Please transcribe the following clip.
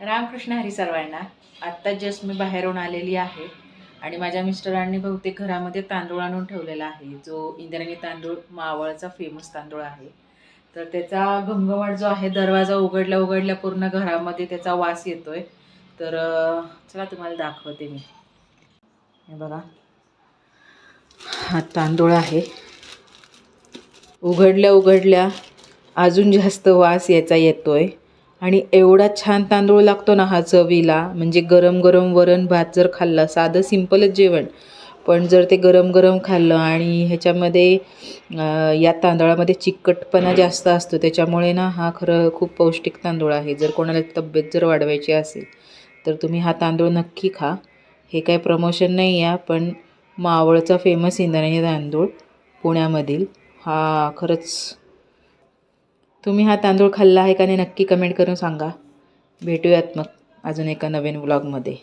रामकृष्ण हरी सर्वांना आत्ता जस्ट मी बाहेरून आलेली आहे आणि माझ्या मिस्टरांनी बहुतेक घरामध्ये तांदूळ आणून ठेवलेला आहे. जो इंद्रायणी तांदूळ मावळचा फेमस तांदूळ आहे. तर त्याचा घमघमाट जो आहे दरवाजा उघडल्या उघडल्या पूर्ण घरामध्ये त्याचा वास येतोय. तर चला तुम्हाला दाखवते मी. हे बघा. हा तांदूळ आहे. उघडल्या उघडल्या अजून जास्त वास याचा येतोय. आणि एवढा छान तांदूळ लागतो ना हा चवीला म्हणजे गरम गरम वरण भात जर खाल्लं साधं सिंपलच जेवण. पण जर ते गरम गरम खाल्लं आणि ह्याच्यामध्ये या तांदळामध्ये चिकटपणा जास्त असतो त्याच्यामुळे ना हा खरं खूप पौष्टिक तांदूळ आहे. जर कोणाला तब्येत जर वाढवायची असेल तर तुम्ही हा तांदूळ नक्की खा. हे काय प्रमोशन नाही आहे पण मावळचा फेमस इंद्रायणी तांदूळ पुण्यामधील हा खरंच तुम्ही हा तांदूळ खाल्ला आहे का नाही नक्की कमेंट करून सांगा. भेटूयात मग अजून एका नवीन व्लॉगमध्ये